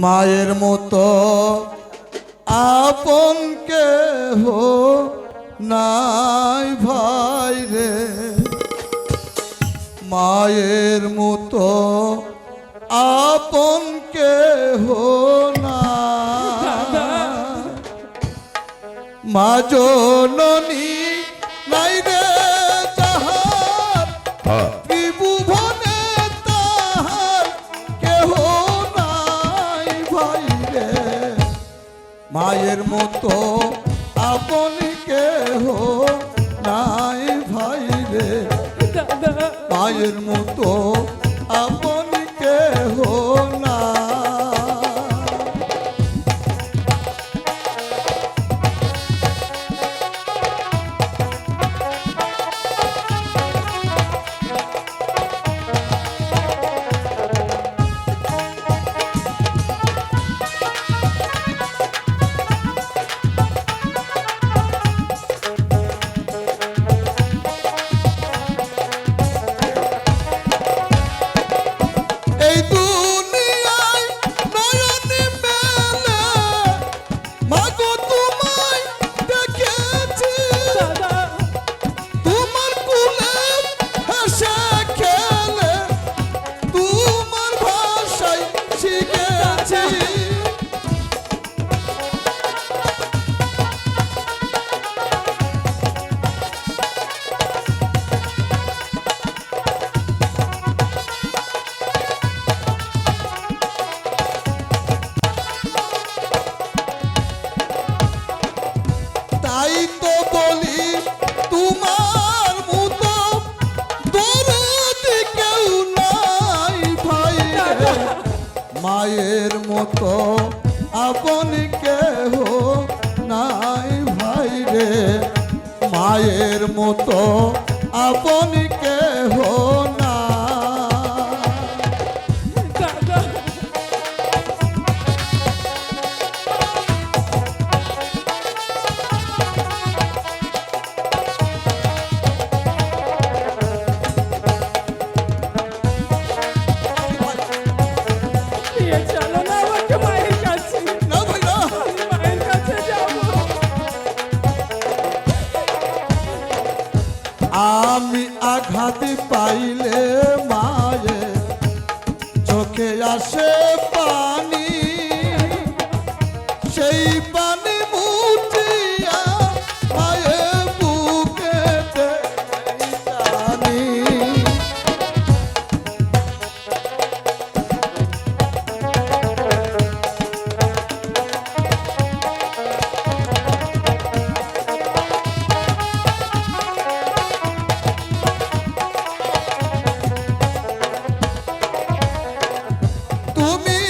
মায়ের মতো আপন কেহ নাই ভাই রে। মায়ের মতো আপন কেহ না মা জননী নাই রে যাহার ত্রিভুবনে মায়ের মতো মায়ের মতো। আপন কেহ নাই ভাই রে মায়ের মতো আপন আমি আঘাত পাইলে মায়ে চোখে আসে পানি। সেই পানি তুমি